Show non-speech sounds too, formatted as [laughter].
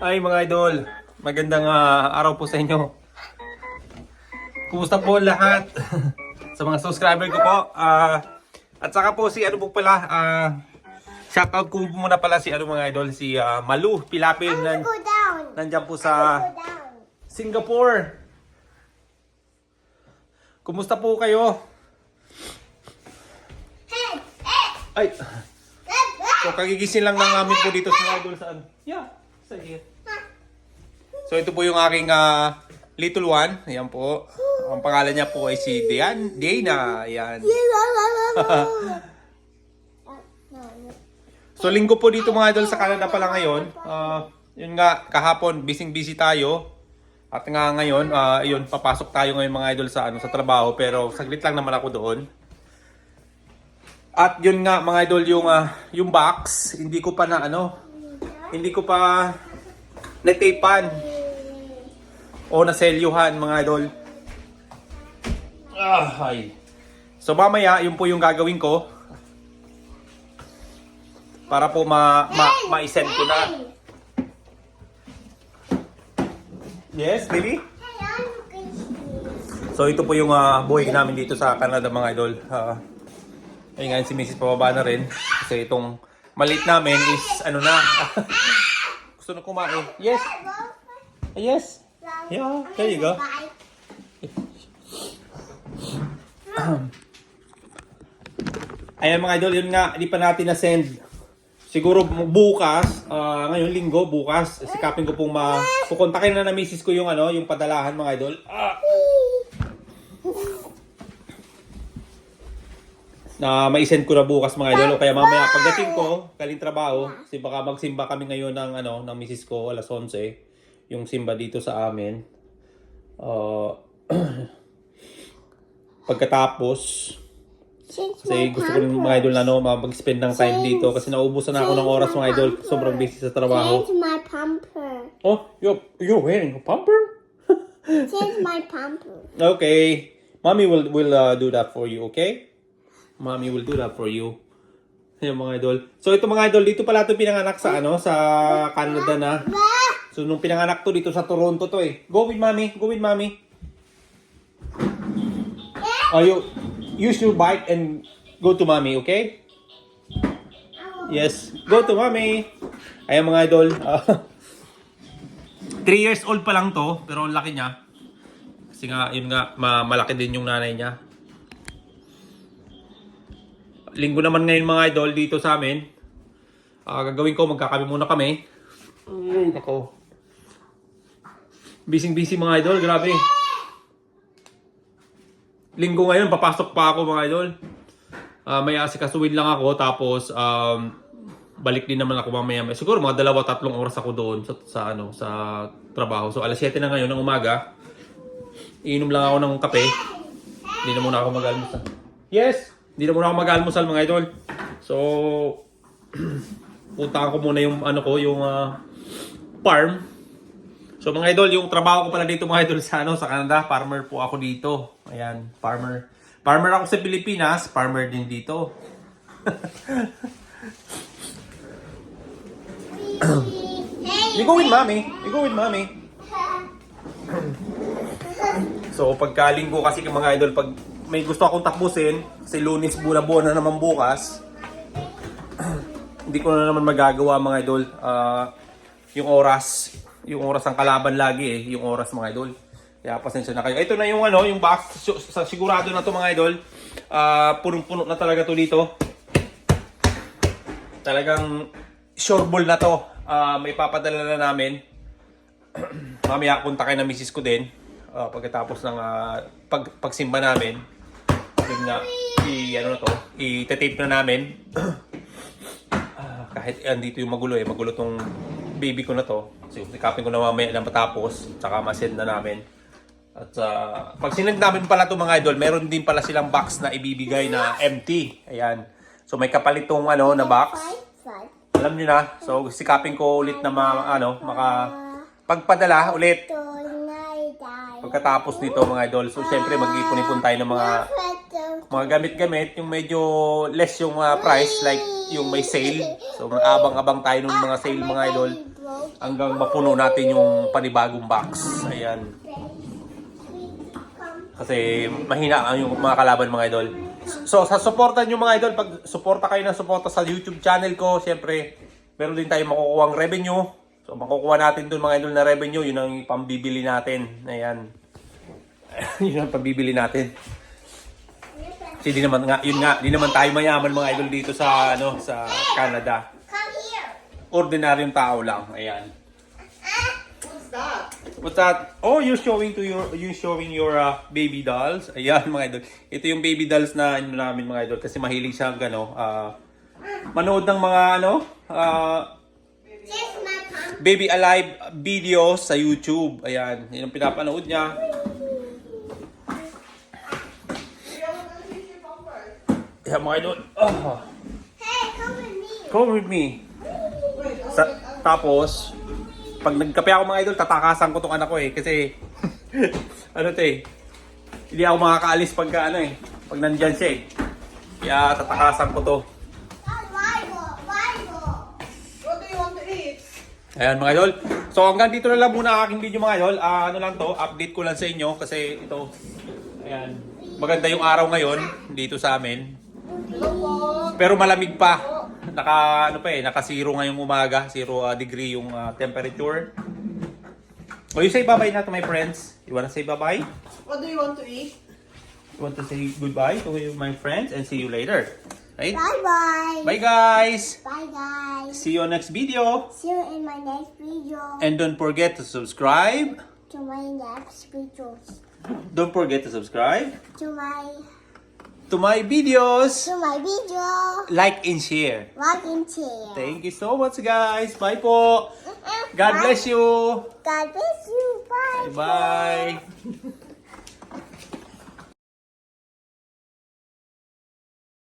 Ay mga idol, magandang ah, araw po sa inyo. Kumusta po lahat? [laughs] sa mga subscriber ko po. Ah, at saka po si ano po pala, ah, shoutout ko muna pala si ano mga idol, si ah, Malu Pilapin. Nan, nandyan po sa. Singapore. Kumusta po kayo? Ay, so kagigising lang ng namin po dito sa mga idol sa ano. Yeah, So ito po yung aking ah, little one. Ayan po. Ang pangalan niya po ay si Dian, Diana. Ayan. [laughs] So linggo po dito mga idol sa Canada pala ngayon. Ah, yun nga, kahapon busy-busy tayo. At nga ngayon, ah, yun, papasok tayo ngayon mga idol sa ano sa trabaho pero saglit lang naman ako doon. At yun nga mga idol yung ah, yung box, hindi ko pa na ano, hindi ko pa natapan o naselyuhan mga idol. Ah, ay. So mamaya, yun po yung gagawin ko para po ma, ma, ma-send ko na. Yes, looking So ito po yung uh, buhay namin dito sa Canada mga idol. Uh, ayun nga si Mrs. pababa na rin. Kasi itong maliit namin is ano na. [laughs] Gusto na kumain. Yes. Yes. Yeah, there you go. [clears throat] Ayan mga idol, yun nga, hindi pa natin na-send. Siguro bukas, ah, ngayon linggo, bukas, sikapin ko pong ma... Kukontakin na na misis ko yung ano, yung padalahan mga idol. Ah! Na mai-send ko na bukas mga idol. O Kaya mamaya pagdating ko, kaling trabaho, kasi baka magsimba kami ngayon ng ano, ng misis ko alas 11, yung simba dito sa amin. Uh, [clears throat] pagkatapos, kasi gusto ko rin mga idol na ano, mag-spend ng time dito kasi naubusan na ako ng oras mga idol. Sobrang busy sa trabaho. Change my pumper. Oh, you're, you're wearing a pumper? Change my pumper. [laughs] okay. Mommy will will uh, do that for you, okay? Mommy will do that for you. Ayan mga idol. So ito mga idol, dito pala ito pinanganak sa ano, sa Canada na. So nung pinanganak to dito sa Toronto to eh. Go with mommy, go with mommy. Oh, you use your bike and go to mommy, okay? Yes, go to mommy. Ayan mga idol. [laughs] 3 years old pa lang to, pero ang laki niya. Kasi nga, yun nga, ma- malaki din yung nanay niya. Linggo naman ngayon mga idol dito sa amin. Ah, gagawin ko, magkakabi muna kami. Ay, nako. Busy-busy mga idol, grabe. Linggo ngayon, papasok pa ako mga idol. Ah, may asikasuin lang ako, tapos um, balik din naman ako mamaya. Siguro mga dalawa, tatlong oras ako doon sa, sa, ano, sa trabaho. So alas 7 na ngayon ng umaga. Iinom lang ako ng kape. Hindi na muna ako mag-almusal. Yes! Hindi na muna ako mag-almusal mga idol. So, [clears throat] puntahan ko muna yung ano ko, yung ah, farm. So mga idol, yung trabaho ko pala dito mga idol sa ano, sa Canada, farmer po ako dito. Ayan, farmer. Farmer ako sa Pilipinas, farmer din dito. You go with mommy. You go with mommy. [laughs] So pagka linggo kasi mga idol, pag may gusto akong takbusin, kasi lunes bula-buwan na naman bukas, [clears throat] hindi ko na naman magagawa mga idol. Ah, yung oras, yung oras ng kalaban lagi eh, yung oras mga idol. Kaya pasensya na kayo. Ito na yung ano, yung box, sa sigurado na to mga idol. Ah, punong-puno na talaga to dito. Talagang sure ball na to. Ah, may papadala na namin. [clears throat] Mamaya kontakin na misis ko din. Ah, pagkatapos ng ah, pag pagsimba namin. Yun nga, i ano na to, i-tape na namin. [clears throat] Ah, kahit andito yung magulo eh, magulo tong baby ko na to. So, sikapin ko na mamaya na matapos, tsaka masend na namin. At ah, pag sinend namin pala to mga idol, meron din pala silang box na ibibigay na empty. Ayan. So may kapalit tong ano na box. Alam niyo na. So sikapin ko ulit na ma, ano, maka pagpadala ulit pagkatapos nito mga idol. So syempre mag-ipon-ipon tayo ng mga. Mga gamit-gamit, yung medyo less yung ah, price like yung may sale. So abang-abang tayo ng mga sale mga idol. hanggang mapuno natin yung panibagong box. Ayan. Kasi mahina ang yung mga kalaban mga idol. So sa suporta nyo mga idol, pag suporta kayo ng suporta sa YouTube channel ko, siyempre meron din tayong makukuha revenue. So makukuha natin dun mga idol na revenue, yun ang pambibili natin. Ayan. [laughs] yun ang pambibili natin. Kasi di naman nga, yun nga, di naman tayo mayaman mga idol dito sa ano sa Canada. Come here. Ordinaryong tao lang. Ayan. What's that? What's that? Oh, you're showing to your you showing your uh, baby dolls. Ayan mga idol. Ito yung baby dolls na ano namin mga idol kasi mahilig siya ano, ah manood ng mga ano, pumpkin. baby alive videos sa YouTube. Ayan, yun ang pinapanood niya. Ayan mga idol. Ah, Hey, come with me. come with me. Sa, tapos, pag nagkape ako mga idol, tatakasan ko tong anak ko eh. Kasi, [laughs] ano to eh, hindi ako makakaalis pagka ano eh. Pag nandyan siya eh. Kaya tatakasan ko to. Oh? Ayan mga idol. So hanggang dito na lang muna ang aking video mga idol. Ah, ano lang to, update ko lang sa inyo kasi ito, ayan, maganda yung araw ngayon dito sa amin. Pero malamig pa. Naka ano pa eh, naka zero ngayong umaga, zero ah, degree yung ah, temperature. O you say bye-bye na to my friends. You wanna say bye-bye? What do you want to eat? You want to say goodbye to my friends and see you later. Right? Bye bye. Bye guys! Bye guys. See you on next video. See you in my next video. And don't forget to subscribe. to my next videos. Don't forget to subscribe To my to my videos. to my video. Like and share. Like and share. Thank you so much guys. Bye po. God bless you. God bless you. Bye. Bye. [laughs]